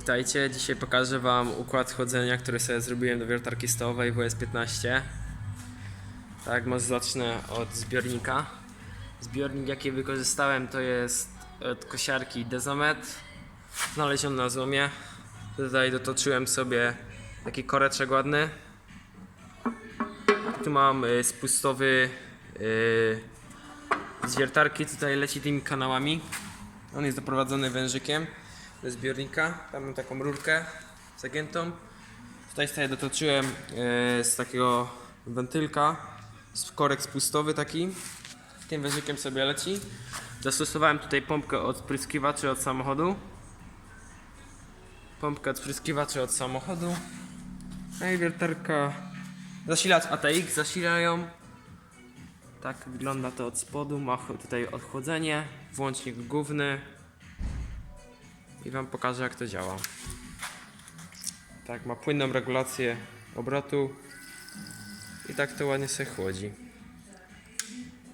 Witajcie, dzisiaj pokażę Wam układ chłodzenia, który sobie zrobiłem do wiertarki stołowej WS15. Tak, może zacznę od zbiornika. Zbiornik jaki wykorzystałem to jest od kosiarki Dezomet, znaleziony na złomie. Tutaj dotoczyłem sobie taki koreczek ładny. Tu mam y, spustowy y, z wiertarki, tutaj leci tymi kanałami. On jest doprowadzony wężykiem do zbiornika. Tam mam taką rurkę zagiętą. Tutaj sobie dotoczyłem e, z takiego wentylka, z korek spustowy taki. Tym wężykiem sobie leci. Zastosowałem tutaj pompkę od spryskiwaczy od samochodu. Pompkę od spryskiwaczy od samochodu. No i wiertarka. Zasilacz ATX zasilają. Tak wygląda to od spodu. Ma tutaj odchłodzenie, włącznik główny. I Wam pokażę jak to działa. Tak, ma płynną regulację obrotu. I tak to ładnie się chłodzi.